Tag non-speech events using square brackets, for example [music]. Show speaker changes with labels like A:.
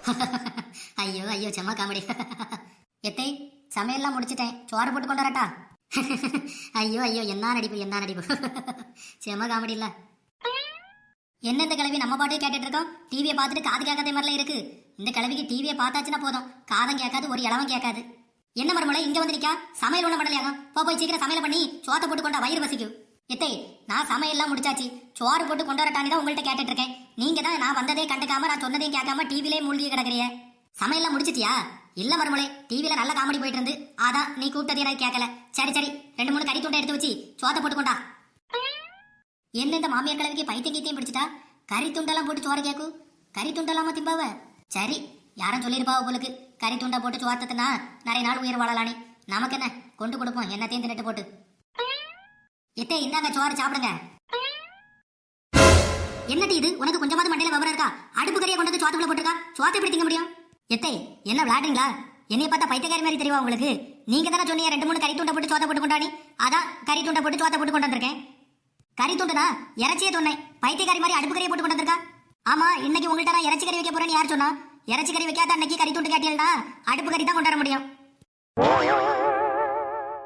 A: [laughs] ஐயோ ஐயோ செம்ம காமெடி [laughs] எத்தை சமையல்லாம் முடிச்சிட்டேன். சோறு போட்டு கொண்டு வரட்டா? [laughs] ஐயோ ஐயோ என்ன நடிப்பு என்ன நடிப்பு? செம்ம காமெடி இல்ல என்ன இந்த கிழவி நம்ம பாட்டே கேட்டுட்டு இருக்கோம்? டிவியை பார்த்துட்டு காது கேட்காத மாதிரிலாம் இருக்கு. இந்த கிழவிக்கு டிவியை பார்த்தாச்சுன்னா போதும். காதம் கேட்காது ஒரு இளவம் கேட்காது. என்ன மருமலை இங்க வந்து நிக்கா? சமையல் ஒண்ணு பண்ணலையாகும் போ போய் சீக்கிரம் சமையல் பண்ணி சோத்தை போட்டு கொண்டா வயிறு வசிக்கும். இத்தை நான் சமையல்லாம் முடிச்சாச்சு. சோறு போட்டு கொண்டு வரட்டானே தான் உங்கள்ட்ட கேட்டுட்டு இருக்கேன் நீங்க தான் நான் வந்ததே கண்டுக்காம நான் சொன்னதையும் கேட்காம டிவிலே மூழ்கி கிடக்குறிய சமையல்லாம் முடிச்சிட்டியா? இல்ல மருமலை டிவில நல்ல காமெடி போயிட்டு இருந்து. அதான் நீ கூப்பிட்டது எனக்கு கேட்கல. சரி சரி ரெண்டு மூணு கறி துண்டை எடுத்து வச்சு சோத்தை போட்டுக்கொண்டா என்ன இந்த மாமியார் கிழவிக்கு பைத்தியம் கீத்தையும் பிடிச்சிட்டா? கறி துண்டெல்லாம் போட்டு சோற கேக்கு கறி துண்டெல்லாமா திம்பாவ? சரி யாரும் சொல்லியிருப்பாவ போலுக்கு கறி துண்டை போட்டு சோத்தத்துனா நிறைய நாள் உயிர் வாழலானே. நமக்கு என்ன கொண்டு கொடுப்போம். என்னத்தையும் தின்னுட்டு போட்டு. எத்தே இந்தாங்க சோறு சாப்பிடுங்க. என்னடி இது? உனக்கு கொஞ்சமாவது மண்டையில விவரம் இருக்கா? அடுப்பு கறியை கொண்டு வந்து சோத்துக்குள்ள போட்டுருக்கா? சோத்தை எப்படி திங்க முடியும்? எத்தே என்ன விளையாடுறீங்களா? என்னைய பார்த்தா பைத்தியக்காரி மாதிரி தெரியுமா உங்களுக்கு? நீங்க தானே சொன்னீங்க ரெண்டு மூணு கறி துண்டை போட்டு சோத்தை போட்டு கொண்டாடி. அதான் கறி துண்டை போட்டு சோத்தை போட்டு கொண்டு வந்திருக்கேன் கறி துண்டுனா இறைச்சியே சொன்னேன். பைத்தியக்காரி மாதிரி அடுப்பு கறியை போட்டு கொண்டு வந்திருக்கா ஆமா இன்னைக்கு உங்கள்கிட்ட நான் இறைச்சி கறி வைக்க போறேன்னு யார் சொன்னா? இறைச்சி கறி வைக்காத அன்னைக்கு கறி துண்டு கேட்டீங்கன்னா அடுப்பு கறி தான் கொண்டு வர முடியும்.